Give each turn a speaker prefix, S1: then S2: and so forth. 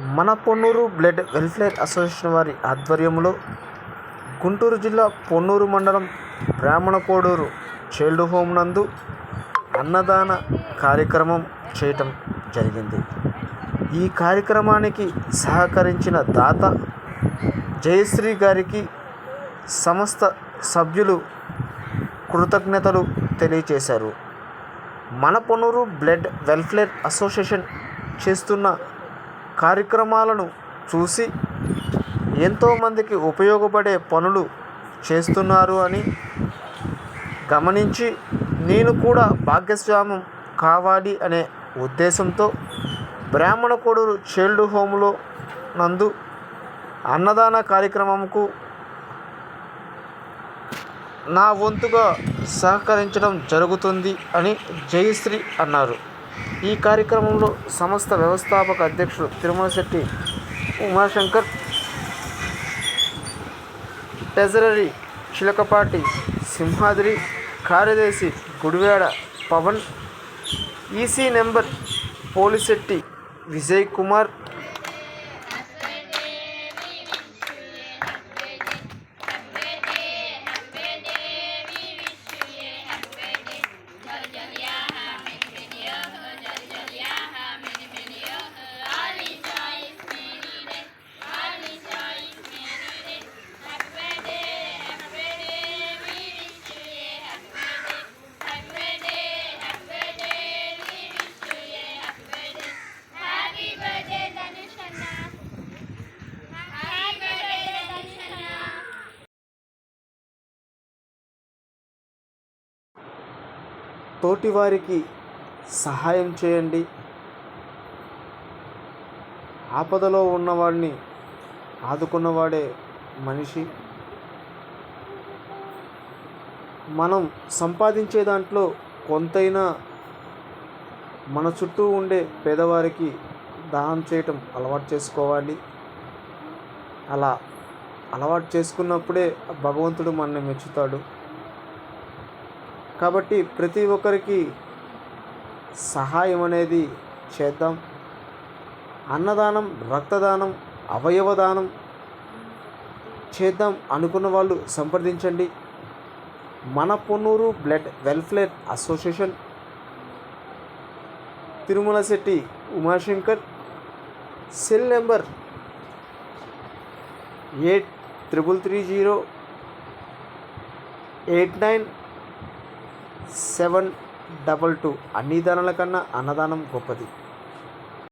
S1: మన Ponnuru blood welfare association వారి ఆధ్వర్యంలో గుంటూరు జిల్లా పొన్నూరు మండలం బ్రాహ్మణకోడూరు చైల్డ్ హోమ్ నందు అన్నదాన కార్యక్రమం చేయటం జరిగింది. ఈ కార్యక్రమానికి సహకరించిన దాత జయశ్రీ గారికి సంస్థ సభ్యులు కృతజ్ఞతలు తెలియచేశారు. మన పొన్నూరు బ్లడ్ వెల్ఫేర్ అసోసియేషన్ చేస్తున్న కార్యక్రమాలను చూసి ఎంతోమందికి ఉపయోగపడే పనులు చేస్తున్నారు అని గమనించి నేను కూడా భాగస్వామ్యం కావాలి అనే ఉద్దేశంతో బ్రాహ్మణ కొడూరు చైల్డ్ హోమ్లో నందు అన్నదాన కార్యక్రమంకు నా వంతుగా సహకరించడం జరుగుతుంది అని జయశ్రీ అన్నారు. ఈ కార్యక్రమంలో సంస్థ వ్యవస్థాపక అధ్యక్షుడు తిరుమల శెట్టి ఉమాశంకర్ ట్రెజరీ చిలకపాటి సింహాద్రి కార్యదర్శి గుడివేడ పవన్ ఈసీ నెంబర్ పోలిశెట్టి విజయ్ కుమార్ తోటివారికి సహాయం చేయండి. ఆపదలో ఉన్నవాడిని ఆదుకున్నవాడే మనిషి. మనం సంపాదించే దాంట్లో కొంతైనా మన చుట్టూ ఉండే పేదవారికి దానం చేయటం అలవాటు చేసుకోవాలి. అలా అలవాటు చేసుకున్నప్పుడే భగవంతుడు మనల్ని మెచ్చుతాడు. కాబట్టి ప్రతి ఒక్కరికి సహాయం అనేది చేద్దాం. అన్నదానం రక్తదానం అవయవదానం చేద్దాం అనుకున్న వాళ్ళు సంప్రదించండి. మన Ponnuru blood welfare association Tirumala Setty Umashankar cell number eight triple three zero eight nine seven double two అన్ని దానాల కన్నా అన్నదానం గొప్పది.